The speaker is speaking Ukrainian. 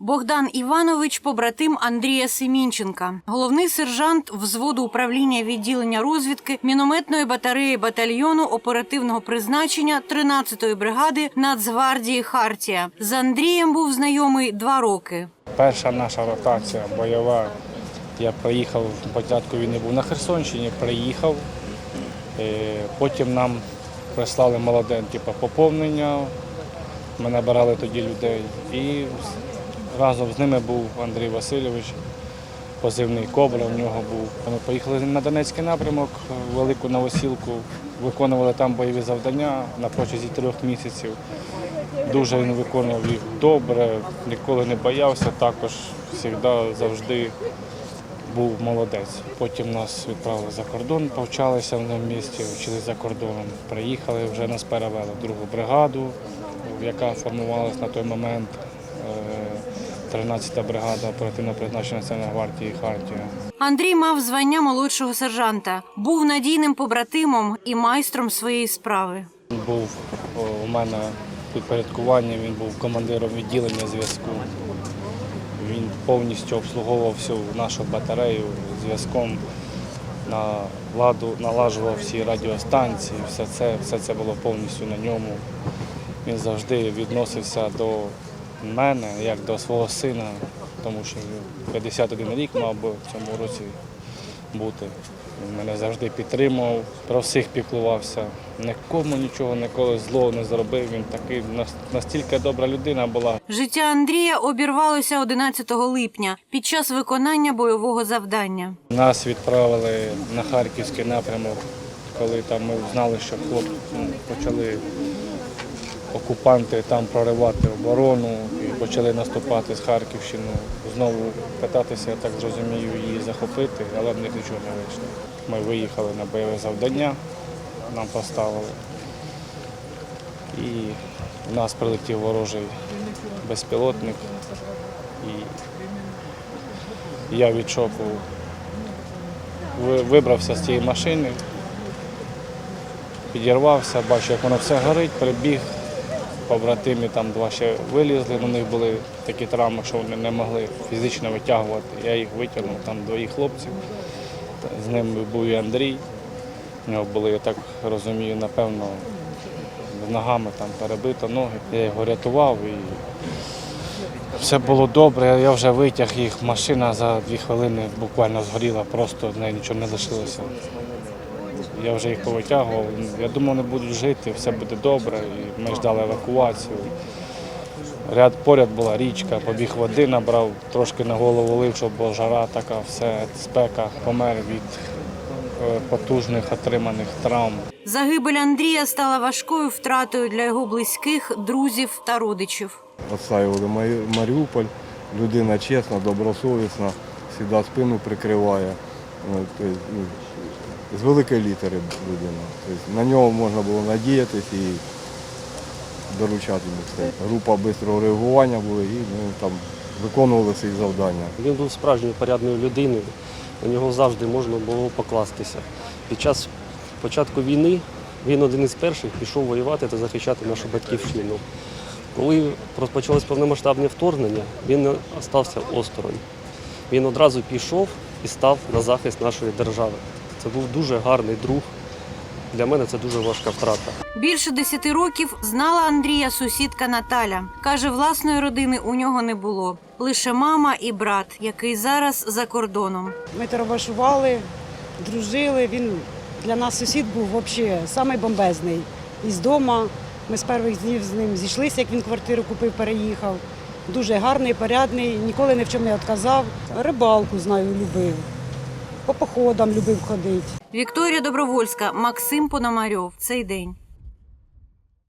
Богдан Іванович побратим Андрія Семінченка, головний сержант взводу управління відділення розвідки мінометної батареї батальйону оперативного призначення 13-ї бригади Нацгвардії Хартія. З Андрієм був знайомий два роки. Перша наша ротація бойова. Я приїхав початку війни був на Херсонщині, приїхав. Е, Потім нам прислали молоде типу, поповнення. Ми набирали тоді людей. І разом з ними був Андрій Васильович, позивний Кобра в нього був. Ми поїхали на Донецький напрямок, в велику новосілку, виконували там бойові завдання на протязі трьох місяців. Дуже він виконував їх добре, ніколи не боявся, також завжди завжди був молодець. Потім нас відправили за кордон, повчалися в одному місті, вчили за кордоном. Приїхали, вже нас перевели в другу бригаду, яка формувалась на той момент. Е, 13-та бригада оперативно призначена Національної гвардії Хартія. Андрій мав звання молодшого сержанта, був надійним побратимом і майстром своєї справи. Він був у мене підпорядкування, він був командиром відділення зв'язку. Він повністю обслуговував всю нашу батарею зв'язком, наладу, налажував всі радіостанції, все це, все це було повністю на ньому. Він завжди відносився до мене як до свого сина, тому що 51 рік мав би в цьому році бути. Він мене завжди підтримував, про всіх піклувався. Нікому нічого ніколи злого не зробив. Він такий настільки добра людина була. Життя Андрія обірвалося 11 липня під час виконання бойового завдання. Нас відправили на харківський напрямок, коли там ми знали, що хлопці ну, почали окупанти там проривати оборону і почали наступати з Харківщини. Знову питатися, я так зрозумію, її захопити, але в них нічого не вийшло. Ми виїхали на бойове завдання, нам поставили. І в нас прилетів ворожий безпілотник. І я від шоку вибрався з цієї машини, підірвався, бачу, як воно все горить, прибіг. Побратимі там два ще вилізли, у них були такі травми, що вони не могли фізично витягувати. Я їх витягнув, там двоїх хлопців. З ними був і Андрій. У нього були, я так розумію, напевно, ногами там перебито ноги. Я його рятував і все було добре, я вже витяг їх. Машина за дві хвилини буквально згоріла, просто в неї нічого не лишилося. Я вже їх повитягував. Я думав, вони будуть жити, все буде добре. І ми ждали евакуацію. Ряд поряд була річка, побіг води набрав, трошки на голову лив, щоб була жара така, все, спека, помер від е, потужних отриманих травм. Загибель Андрія стала важкою втратою для його близьких, друзів та родичів. Отстаювали Маріуполь. Людина чесна, добросовісна, завжди спину прикриває. З великої літери людина. Тобто, на нього можна було надіятись і доручати йому все. Група швидкого реагування була і ми там виконували свої завдання. Він був справжньою порядною людиною. На нього завжди можна було покластися. Під час початку війни він один із перших пішов воювати та захищати нашу батьківщину. Коли розпочалось повномасштабне вторгнення, він остався осторонь. Він одразу пішов і став на захист нашої держави. Це був дуже гарний друг. Для мене це дуже важка втрата. Більше десяти років знала Андрія сусідка Наталя. Каже, власної родини у нього не було. Лише мама і брат, який зараз за кордоном. Ми терабашували, дружили. Він для нас сусід був взагалі самий бомбезний. Із дому. Ми з перших днів з ним зійшлися, як він квартиру купив, переїхав. Дуже гарний, порядний, ніколи ні в чому не відказав. Рибалку знаю, любив. По походам любив ходити. Вікторія Добровольська, Максим Пономарьов. Цей день.